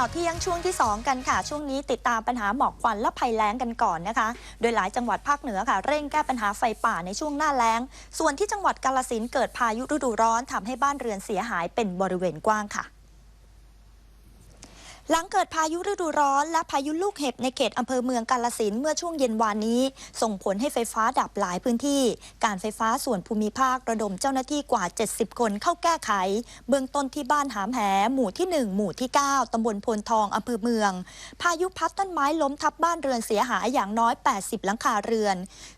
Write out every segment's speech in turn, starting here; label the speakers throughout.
Speaker 1: ข่าวเที่ยงช่วงที่ 2 กันค่ะ ช่วงนี้ติดตามปัญหาหมอกควันและภัยแล้งกันก่อนนะคะ โดยหลายจังหวัดภาคเหนือค่ะ เร่งแก้ปัญหาไฟป่าในช่วงหน้าแล้ง ส่วนที่จังหวัดกาลสินเกิดพายุฤดูร้อนทำให้บ้านเรือนเสียหายเป็นบริเวณกว้างค่ะ หลังเกิดพายุฤดูร้อนและพายุลูกเห็บในเขตอำเภอเมืองกาลสินเมื่อช่วงเย็นวานนี้ ส่งผลให้ไฟฟ้าดับหลายพื้นที่ การไฟฟ้าส่วนภูมิภาคระดมเจ้าหน้าที่กว่า 70 คนเข้าแก้ไข เบื้องต้นที่บ้านหามแหหมู่ที่ 1 หมู่ที่ 9 ตำบลพนทองอำเภอเมือง พายุพัดต้นไม้ล้มทับบ้านเรือนเสียหายอย่างน้อย 80 หลังคาเรือน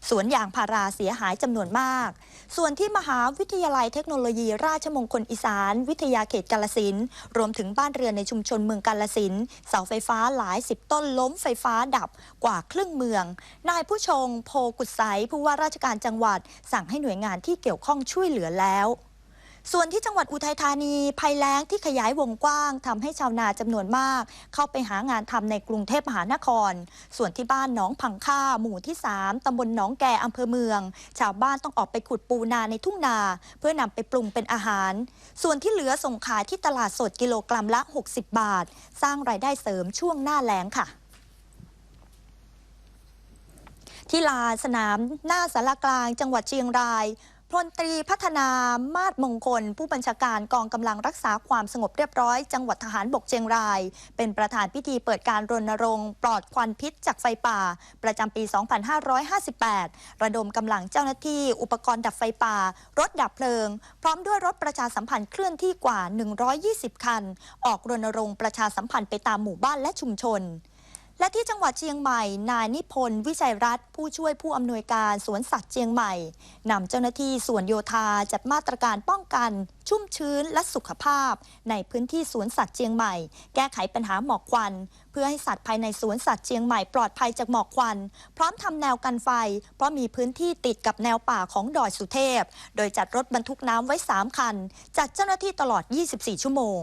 Speaker 1: สวนยางพาราเสียหายจำนวนมาก ส่วนที่มหาวิทยาลัยเทคโนโลยี ราชมงคลอีสาน วิทยาเขตกาลสินรวมถึงบ้านเรือนในชุมชนเมืองกาลสินธุ์เสาไฟฟ้าหลายสิบต้นล้มไฟฟ้าดับกว่าครึ่งเมือง นายผู้ชงโพกุศไสผู้ว่าราชการจังหวัด สั่งให้หน่วยงานที่เกี่ยวข้องช่วยเหลือแล้ว ส่วนที่จังหวัดอุทัยธานีภัยแล้งที่ขยายวงกว้างทำให้ชาวนาจำนวนมาก เข้าไปหางานทำในกรุงเทพมหานคร ส่วนที่บ้านหนองพังค่าหมู่ที่ 3ตำบลหนองแกอำเภอเมือง ชาวบ้านต้องออกไปขุดปูนาในทุ่งนา เพื่อนำไปปรุงเป็นอาหาร ส่วนที่เหลือส่งขายที่ตลาดสดกิโลกรัมละ 60 บาท สร้างรายได้เสริมช่วงหน้าแล้งค่ะที่ลานสนามหน้าสารกลางจังหวัดเชียงราย พลตรีพัฒนามาศมงคล ผู้บัญชาการกองกำลังรักษาความสงบเรียบร้อย จังหวัดทหารบกเชียงราย เป็นประธานพิธีเปิดการรณรงค์ปลอดควันพิษจากไฟป่า ประจำปี 2558 ระดมกำลังเจ้าหน้าที่ อุปกรณ์ดับไฟป่า รถดับเพลิง พร้อมด้วยรถประชาสัมพันธ์เคลื่อนที่กว่า 120 คัน ออกรณรงค์ประชาสัมพันธ์ไปตามหมู่บ้านและชุมชน และที่จังหวัดเชียงใหม่ นายนิพนธ์วิชัยรัตน์ผู้ช่วยผู้อำนวยการสวนสัตว์เชียงใหม่นำเจ้าหน้าที่ส่วนโยธาจัดมาตรการป้องกัน ชุ่มชื้นและสุขภาพ ในพื้นที่สวนสัตว์เชียงใหม่ แก้ไขปัญหาหมอกควัน เพื่อให้สัตว์ภายในสวนสัตว์เชียงใหม่ปลอดภัยจากหมอกควัน พร้อมทำแนวกันไฟ เพราะมีพื้นที่ติดกับแนวป่าของดอยสุเทพ โดยจัดรถบรรทุกน้ำไว้ 3 คันจัดเจ้าหน้าที่ตลอด 24 ชั่วโมง